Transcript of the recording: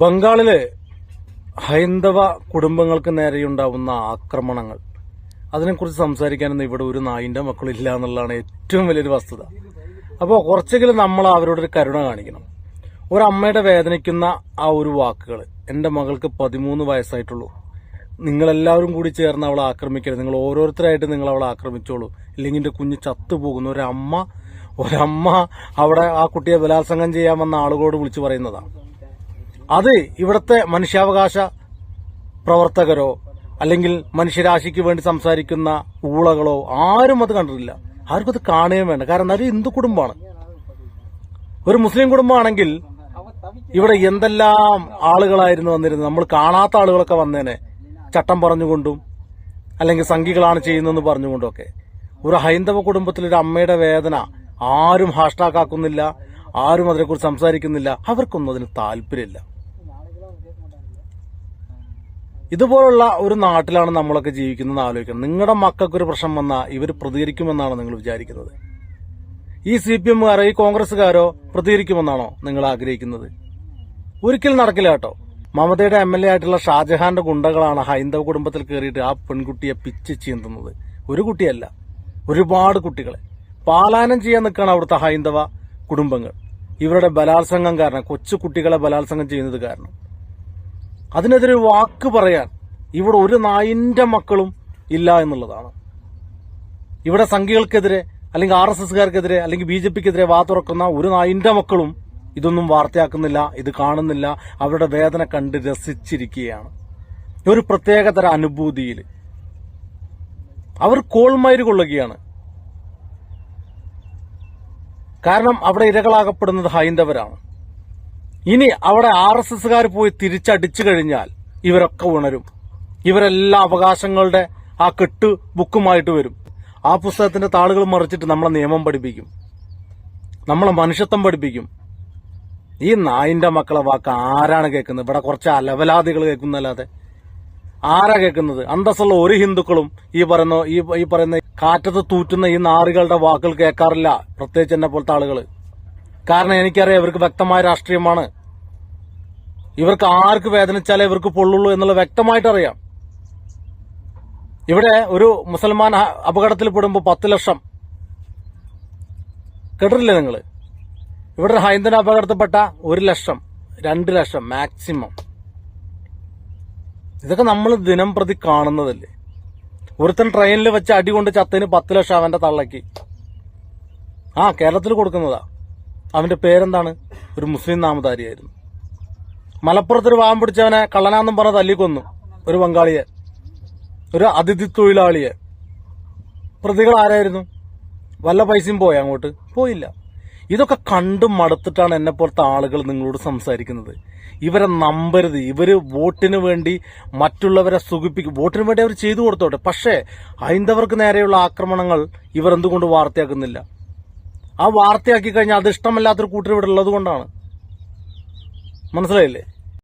ബംഗാളിലെ ഹൈന്ദവ കുടുംബങ്ങൾക്ക് നേരെയുണ്ടാവുന്ന ആക്രമണങ്ങൾ. അതിനെക്കുറിച്ച് സംസാരിക്കാനൊന്നും ഇവിടെ ഒരു നായിന്റെ മക്കളില്ല എന്നുള്ളതാണ് ഏറ്റവും വലിയൊരു വസ്തുത. അപ്പോൾ കുറച്ചെങ്കിലും നമ്മൾ അവരോടൊരു കരുണ കാണിക്കണം. ഒരമ്മയുടെ വേദനിക്കുന്ന ആ ഒരു വാക്കുകൾ എന്റെ മകൾക്ക് പതിമൂന്ന് വയസ്സായിട്ടുള്ളൂ. നിങ്ങളെല്ലാവരും കൂടി ചേർന്ന് അവളെ ആക്രമിക്കരുത്. നിങ്ങൾ ഓരോരുത്തരായിട്ട് നിങ്ങൾ അവളെ ആക്രമിച്ചോളൂ. ഇല്ലെങ്കിൽ എന്റെ കുഞ്ഞ് ചത്തുപോകുന്നു. ഒരമ്മ ഒരമ്മ അവിടെ ആ കുട്ടിയെ ബലാത്സംഗം ചെയ്യാമെന്ന ആളുകളോട് വിളിച്ചു പറയുന്നതാണ് അത് ഇവിടുത്തെ മനുഷ്യാവകാശ പ്രവർത്തകരോ അല്ലെങ്കിൽ മനുഷ്യരാശിക്ക് വേണ്ടി സംസാരിക്കുന്ന ഊളകളോ ആരും അത് കണ്ടിട്ടില്ല. ആർക്കും അത് കാണുകയും വേണ്ട. കാരണം അത് ഹിന്ദു കുടുംബമാണ്. ഒരു മുസ്ലിം കുടുംബമാണെങ്കിൽ ഇവിടെ എന്തെല്ലാം ആളുകളായിരുന്നു വന്നിരുന്നത്? നമ്മൾ കാണാത്ത ആളുകളൊക്കെ വന്നേനെ. ചട്ടം പറഞ്ഞുകൊണ്ടും അല്ലെങ്കിൽ സംഘികളാണ് ചെയ്യുന്നതെന്ന് പറഞ്ഞുകൊണ്ടൊക്കെ ഒരു ഹൈന്ദവ കുടുംബത്തിലൊരു അമ്മയുടെ വേദന ആരും ഹാഷ്ടാക്കാക്കുന്നില്ല ആരും അതിനെക്കുറിച്ച് സംസാരിക്കുന്നില്ല. അവർക്കൊന്നും അതിന് താല്പര്യമില്ല. ഇതുപോലുള്ള ഒരു നാട്ടിലാണ് നമ്മളൊക്കെ ജീവിക്കുന്നത് ആലോചിക്കണം. നിങ്ങളുടെ മക്കൾക്ക് ഒരു പ്രശ്നം വന്നാൽ ഇവർ പ്രതികരിക്കുമെന്നാണ് നിങ്ങൾ വിചാരിക്കുന്നത്? ഈ സി പി എമ്മുകാരോ ഈ കോൺഗ്രസ്സുകാരോ പ്രതികരിക്കുമെന്നാണോ നിങ്ങൾ ആഗ്രഹിക്കുന്നത്? ഒരിക്കലും നടക്കില്ല കേട്ടോ. മമതയുടെ എം എൽ എ ആയിട്ടുള്ള ഷാജഹാന്റെ ഗുണ്ടകളാണ് ഹൈന്ദവ കുടുംബത്തിൽ കയറിയിട്ട് ആ പെൺകുട്ടിയെ പിച്ച് ചീന്തുന്നത്. ഒരു കുട്ടിയല്ല. ഒരുപാട് കുട്ടികളെ. പാലായനം ചെയ്യാൻ നിൽക്കുകയാണ് അവിടുത്തെ ഹൈന്ദവ കുടുംബങ്ങൾ. ഇവരുടെ ബലാത്സംഗം കാരണം കൊച്ചു കുട്ടികളെ ബലാത്സംഗം ചെയ്യുന്നത് കാരണം. അതിനെതിരെ വാക്ക് പറയാൻ ഇവിടെ ഒരു നായിന്റെ മക്കളും ഇല്ല എന്നുള്ളതാണ്. ഇവിടെ സംഘികൾക്കെതിരെ അല്ലെങ്കിൽ ആർ എസ് എസ്കാർക്കെതിരെ അല്ലെങ്കിൽ ബി ജെ പിക്കെതിരെ വാ തുറക്കുന്ന ഒരു നായിന്റെ മക്കളും ഇതൊന്നും വാർത്തയാക്കുന്നില്ല ഇത് കാണുന്നില്ല അവരുടെ വേദന കണ്ട് രസിച്ചിരിക്കുകയാണ്. ഒരു പ്രത്യേകതര അനുഭൂതിയിൽ. അവർ കോൾമയിര് കൊള്ളുകയാണ്. കാരണം അവിടെ ഇരകളാകപ്പെടുന്നത് ഹൈന്ദവരാണ്. ഇനി അവിടെ ആർ എസ് എസ്സുകാർ പോയി തിരിച്ചടിച്ചു കഴിഞ്ഞാൽ ഇവരൊക്കെ ഉണരും. ഇവരെല്ലാ അവകാശങ്ങളുടെ ആ കെട്ട് ബുക്കുമായിട്ട് വരും. ആ പുസ്തകത്തിന്റെ താളുകൾ മറിച്ചിട്ട് നമ്മളെ നിയമം പഠിപ്പിക്കും. നമ്മളെ മനുഷ്യത്വം പഠിപ്പിക്കും. ഈ നായിന്റെ മക്കളെ വാക്ക് ആരാണ് കേൾക്കുന്നത്? ഇവിടെ കുറച്ച് അലവലാദികൾ കേൾക്കുന്നല്ലാതെ. ആരാ കേൾക്കുന്നത്? അന്തസ്സുള്ള ഒരു ഹിന്ദുക്കളും ഈ പറയുന്ന ഈ പറയുന്ന കാറ്റത്ത് തൂറ്റുന്ന ഈ നാറുകളുടെ വാക്കുകൾ കേൾക്കാറില്ല. പ്രത്യേകിച്ച് എന്നെ പോലത്തെ ആളുകൾ കാരണം എനിക്കറിയാം ഇവർക്ക് വ്യക്തമായ രാഷ്ട്രീയമാണ്. ഇവർക്ക് ആർക്ക് വേദനിച്ചാലേ ഇവർക്ക് പൊള്ളുള്ളൂ എന്നുള്ള വ്യക്തമായിട്ടറിയാം. ഇവിടെ ഒരു മുസൽമാൻ അപകടത്തിൽ പെടുമ്പോൾ പത്ത് ലക്ഷം. കേട്ടിട്ടില്ലേ നിങ്ങൾ ഇവിടെ ഹൈന്ദന അപകടത്തിൽപ്പെട്ട ഒരു ലക്ഷം രണ്ട് ലക്ഷം മാക്സിമം. ഇതൊക്കെ നമ്മൾ ദിനം പ്രതി കാണുന്നതല്ലേ? ഒരുത്തൻ ട്രെയിനിൽ വെച്ച് അടി കൊണ്ട് ചത്തതിന് പത്ത് ലക്ഷം അവന്റെ തള്ളക്ക് ആ കേരളത്തിൽ കൊടുക്കുന്നതാ. അവന്റെ പേരെന്താണ്? ഒരു മുസ്ലിം നാമധാരിയായിരുന്നു. മലപ്പുറത്തൊരു വാം പിടിച്ചവനെ കള്ളനാന്നും പറഞ്ഞ് തല്ലിക്കൊന്നു. ഒരു ബംഗാളിയെ ഒരു അതിഥി തൊഴിലാളിയെ പ്രതികൾ ആരായിരുന്നു? വല്ല പൈസയും പോയ അങ്ങോട്ട്? പോയില്ല. ഇതൊക്കെ കണ്ടും മടുത്തിട്ടാണ് എന്നെ പോലത്തെ ആളുകൾ നിങ്ങളോട് സംസാരിക്കുന്നത്. ഇവരെ നമ്പരുത്. ഇവർ വോട്ടിന് വേണ്ടി മറ്റുള്ളവരെ സുഖിപ്പിക്കും. വോട്ടിന് വേണ്ടി അവർ ചെയ്തു കൊടുത്തോട്ടെ. പക്ഷേ ഹൈന്ദവർക്ക് നേരെയുള്ള ആക്രമണങ്ങൾ ഇവർ എന്തുകൊണ്ട് വാർത്തയാക്കുന്നില്ല? ആ വാർത്തയാക്കി കഴിഞ്ഞാൽ അത് ഇഷ്ടമല്ലാത്തൊരു കൂട്ടർ ഇവിടെ ഉള്ളത് കൊണ്ടാണ്. മനസ്സിലായില്ലേ?